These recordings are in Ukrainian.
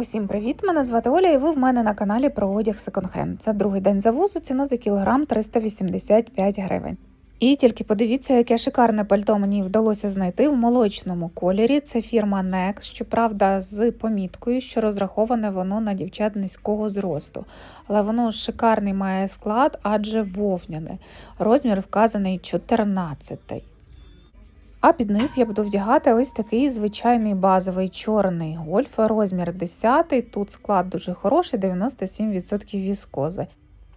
Усім привіт! Мене звати Оля, і ви в мене на каналі про одяг секонд-хенд. Це другий день завозу, ціна за кілограм 385 гривень. І тільки подивіться, яке шикарне пальто мені вдалося знайти в молочному кольорі. Це фірма Nex, щоправда, з поміткою, що розраховане воно на дівчат низького зросту. Але воно шикарний має склад, адже вовняне. Розмір вказаний 14. А під низ я буду вдягати ось такий звичайний базовий чорний гольф, розмір 10. Тут склад дуже хороший, 97% віскози.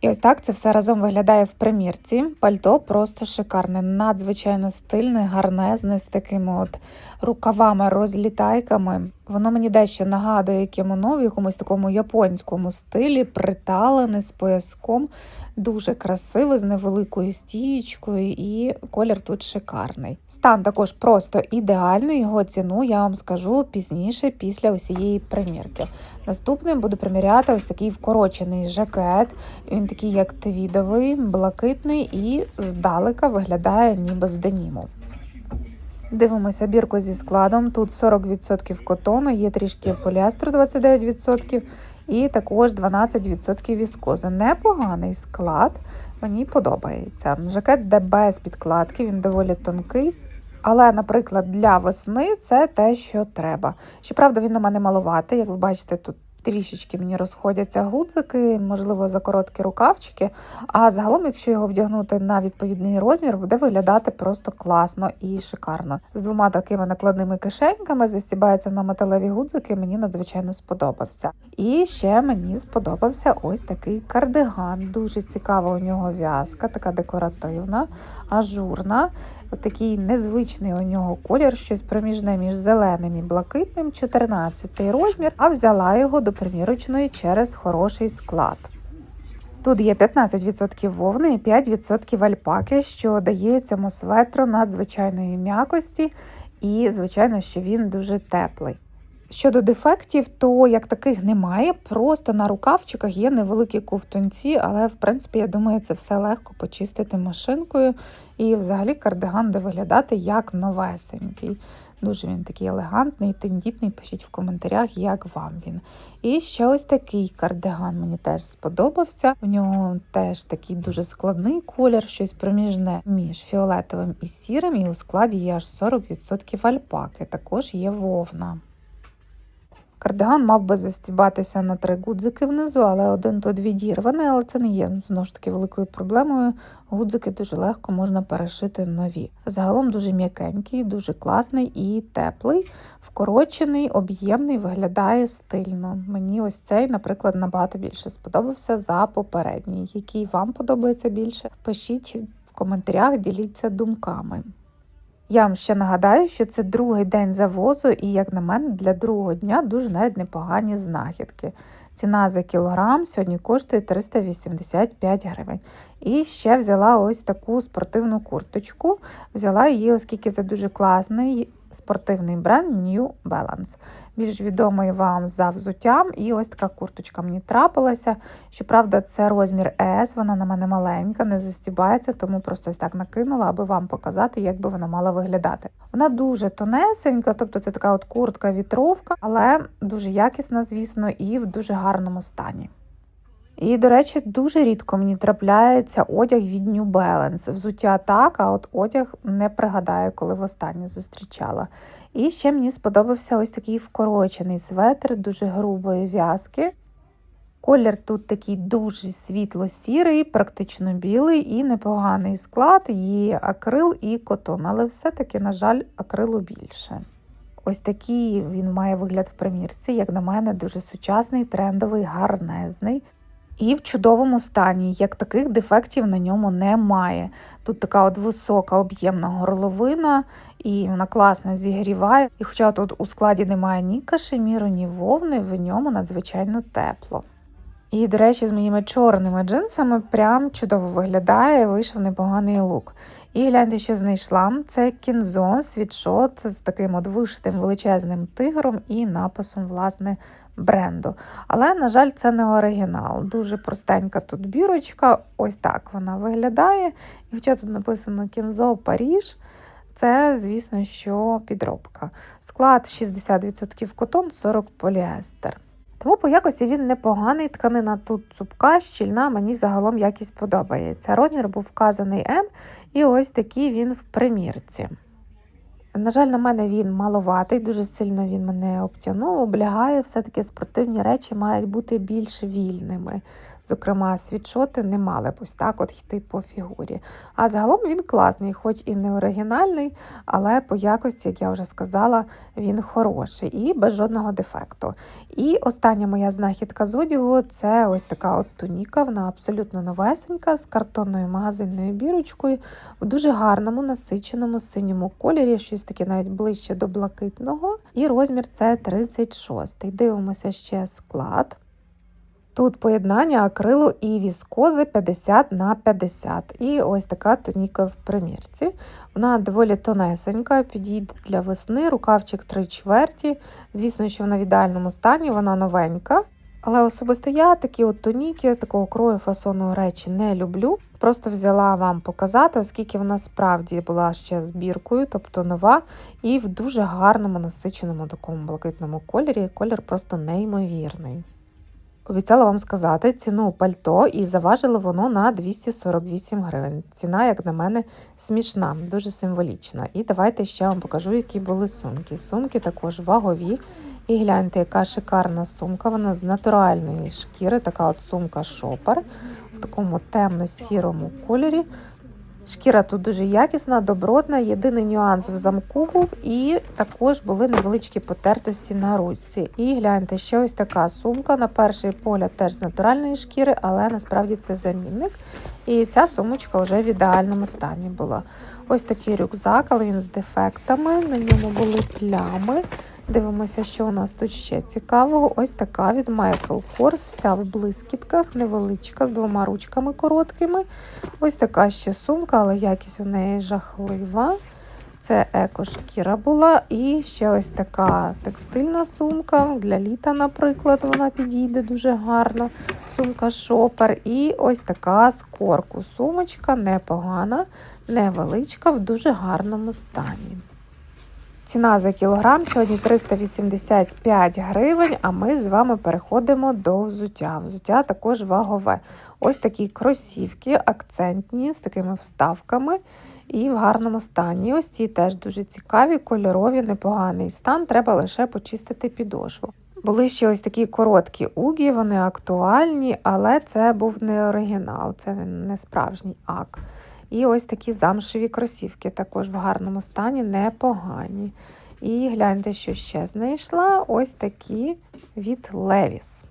І ось так це все разом виглядає в примірці. Пальто просто шикарне, надзвичайно стильне, гарнезне з такими от рукавами, розлітайками. Воно мені дещо нагадує кімоно в якомусь такому японському стилі, приталене з пояском. Дуже красиве, з невеликою стієчкою, і колір тут шикарний. Стан також просто ідеальний. Його ціну я вам скажу пізніше, після усієї примірки. Наступним буду приміряти ось такий вкорочений жакет. Він такий, як твідовий, блакитний і здалека виглядає ніби з деніму. Дивимося бірку зі складом. Тут 40% котону, є трішки поліастру 29%. І також 12% віскози. Непоганий склад, мені подобається. Жакет де без підкладки, він доволі тонкий. Але, наприклад, для весни це те, що треба. Щоправда, він на мене малуватий, як ви бачите, тут трішечки мені розходяться гудзики, можливо, за короткі рукавчики. А загалом, якщо його вдягнути на відповідний розмір, буде виглядати просто класно і шикарно. З двома такими накладними кишеньками застібається на металеві гудзики. Мені надзвичайно сподобався. І ще мені сподобався ось такий кардиган. Дуже цікава у нього в'язка, така декоративна, ажурна. Такий незвичний у нього колір, щось проміжне між зеленим і блакитним, 14 розмір, а взяла його до примірочної через хороший склад. Тут є 15% вовни і 5% альпаки, що дає цьому светру надзвичайної м'якості, і, звичайно, що він дуже теплий. Щодо дефектів, то як таких немає, просто на рукавчиках є невеликі ковтунці, але в принципі, я думаю, це все легко почистити машинкою. І взагалі кардиган буде виглядати як новесенький. Дуже він такий елегантний, тендітний. Пишіть в коментарях, як вам він. І ще ось такий кардиган мені теж сподобався. У нього теж такий дуже складний колір, щось проміжне між фіолетовим і сірим, і у складі є аж 40% альпаки. Також є вовна. Кардиган мав би застібатися на три гудзики внизу, але один тут відірваний, але це не є знову ж таки великою проблемою. Гудзики дуже легко можна перешити нові. Загалом дуже м'якенький, дуже класний і теплий, вкорочений, об'ємний, виглядає стильно. Мені ось цей, наприклад, набагато більше сподобався за попередній. Який вам подобається більше? Пишіть в коментарях, діліться думками. Я вам ще нагадаю, що це другий день завозу, і, як на мене, для другого дня дуже навіть непогані знахідки. Ціна за кілограм сьогодні коштує 385 гривень. І ще взяла ось таку спортивну курточку. Взяла її, оскільки це дуже класний спортивний бренд New Balance. Більш відомий вам за взуттям. І ось така курточка мені трапилася. Щоправда, це розмір S, вона на мене маленька, не застібається, тому просто ось так накинула, аби вам показати, як би вона мала виглядати. Вона дуже тонесенька, тобто це така от куртка-вітровка, але дуже якісна, звісно, і в дуже гарному стані. І, до речі, дуже рідко мені трапляється одяг від New Balance. Взуття так, а от одяг не пригадаю, коли востаннє зустрічала. І ще мені сподобався ось такий вкорочений светр, дуже грубої в'язки. Колір тут такий дуже світло-сірий, практично білий і непоганий склад, є акрил і котон, але все-таки, на жаль, акрилу більше. Ось такий він має вигляд в примірці, як на мене, дуже сучасний, трендовий, гарнезний. І в чудовому стані, як таких дефектів на ньому немає. Тут така от висока об'ємна горловина, і вона класно зігріває. І хоча тут у складі немає ні кашеміру, ні вовни, в ньому надзвичайно тепло. І, до речі, з моїми чорними джинсами прям чудово виглядає, вийшов непоганий лук. І гляньте, що знайшла. Це кінзо, світшот з таким от вишитим величезним тигром і написом, власне, бренду. Але, на жаль, це не оригінал. Дуже простенька тут бірочка. Ось так вона виглядає. І хоча тут написано Кінзо Паріж. Це, звісно, що підробка. Склад 60% котон, 40 поліестер. Тому по якості він непоганий. Тканина тут цупка, щільна, мені загалом якість подобається. Розмір був вказаний М, і ось такий він в примірці. На жаль, на мене він маловатий, дуже сильно він мене обтягнув, облягає. Все-таки спортивні речі мають бути більш вільними. Зокрема, світшоти не мали б ось так от йти по фігурі. А загалом він класний, хоч і не оригінальний, але по якості, як я вже сказала, він хороший і без жодного дефекту. І остання моя знахідка з одягу це ось така от туніка, вона абсолютно новесенька, з картонною магазинною бірочкою, в дуже гарному насиченому синьому кольорі, щось таке навіть ближче до блакитного. І розмір це 36. Дивимося ще склад. Тут поєднання акрилу і віскози 50 на 50. І ось така тоніка в примірці. Вона доволі тонесенька, підійде для весни, рукавчик 3 чверті. Звісно, що вона в ідеальному стані, вона новенька. Але особисто я такі от тоніки, такого крою фасону речі не люблю. Просто взяла вам показати, оскільки вона справді була ще збіркою, тобто нова, і в дуже гарному насиченому такому блакитному кольорі. Колір просто неймовірний. Обіцяла вам сказати ціну пальто, і заважило воно на 248 гривень. Ціна, як на мене, смішна, дуже символічна. І давайте ще вам покажу, які були сумки. Сумки також вагові. І гляньте, яка шикарна сумка. Вона з натуральної шкіри, така от сумка шопер в такому темно-сірому кольорі. Шкіра тут дуже якісна, добротна. Єдиний нюанс в замку був, і також були невеличкі потертості на ручці. І гляньте, ще ось така сумка. На перший погляд теж з натуральної шкіри, але насправді це замінник. І ця сумочка вже в ідеальному стані була. Ось такий рюкзак, але він з дефектами. На ньому були плями. Дивимося, що у нас тут ще цікавого. Ось така від Michael Kors, вся в блискітках, невеличка, з двома ручками короткими. Ось така ще сумка, але якість у неї жахлива. Це екошкіра була. І ще ось така текстильна сумка. Для літа, наприклад, вона підійде дуже гарно. Сумка шопер. І ось така з корку. Сумочка непогана, невеличка, в дуже гарному стані. Ціна за кілограм сьогодні 385 гривень, а ми з вами переходимо до взуття. Взуття також вагове. Ось такі кросівки, акцентні, з такими вставками і в гарному стані. Ось ці теж дуже цікаві, кольорові, непоганий стан, треба лише почистити підошву. Були ще ось такі короткі угі, вони актуальні, але це був не оригінал, це не справжній ак. І ось такі замшеві кросівки, також в гарному стані, непогані. І гляньте, що ще знайшла ось такі від Levis.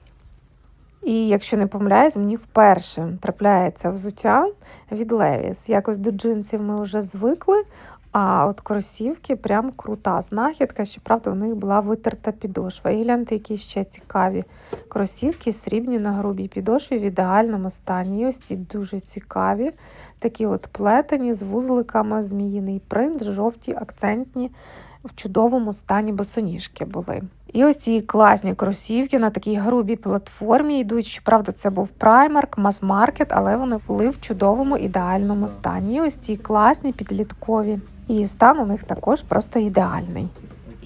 І якщо не помиляюсь, мені вперше трапляється взуття від Levis. Якось до джинсів ми вже звикли. А от кросівки прям крута знахідка. Щоправда, у них була витерта підошва. І гляньте, які ще цікаві кросівки, срібні на грубій підошві в ідеальному стані. І ось ці дуже цікаві. Такі от плетені з вузликами, зміїний принт, жовті, акцентні, в чудовому стані босоніжки були. І ось ці класні кросівки на такій грубій платформі йдуть. Щоправда, це був праймарк, мас-маркет, але вони були в чудовому ідеальному стані. І ось ці класні підліткові. І стан у них також просто ідеальний.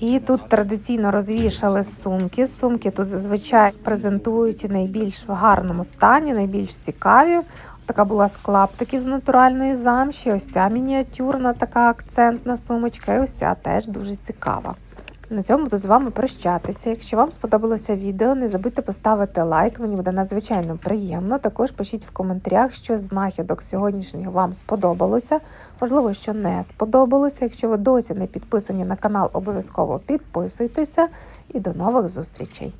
І тут традиційно розвішали сумки. Сумки тут зазвичай презентують найбільш в гарному стані, найбільш цікаві. Така була з клаптиків з натуральної замші. Ось ця мініатюрна така акцентна сумочка. І ось ця теж дуже цікава. На цьому буду з вами прощатися. Якщо вам сподобалося відео, не забудьте поставити лайк, мені буде надзвичайно приємно. Також пишіть в коментарях, що знахідок сьогоднішнього вам сподобалося. Можливо, що не сподобалося. Якщо ви досі не підписані на канал, обов'язково підписуйтеся і до нових зустрічей!